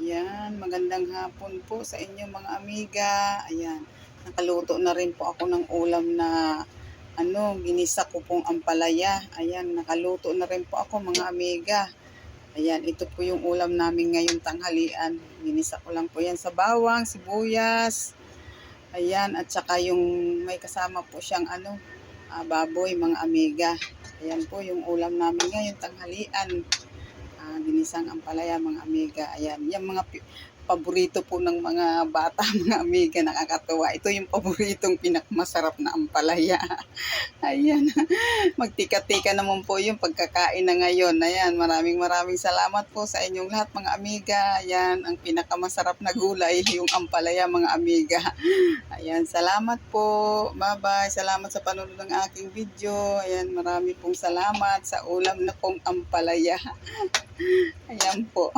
Yan, magandang hapon po sa inyo mga amiga. Ayan, nakaluto na rin po ako ng ulam na ano, ginisa ko pong ampalaya. Ayan, nakaluto na rin po ako mga amiga. Ayan, ito po yung ulam namin ngayong tanghalian. Ginisa ko lang po yan sa bawang, sibuyas. Ayan, at saka yung may kasama po siyang ano, ah, baboy mga amiga. Ayan po yung ulam namin ngayong tanghalian ah, ginisang ampalaya mga amiga. Ayan, yung mga paborito po ng mga bata, mga amiga, nakakatuwa. Ito yung paboritong pinakmasarap na ampalaya. Ayan, magtika-tika naman po yung pagkakain na ngayon. Ayan, maraming maraming salamat po sa inyong lahat mga amiga. Ayan, ang pinakamasarap na gulay, yung ampalaya mga amiga. Ayan, salamat po. Bye-bye. Salamat sa panonood ng aking video. Ayan, marami pong salamat sa ulam na pong ampalaya. Ayan po.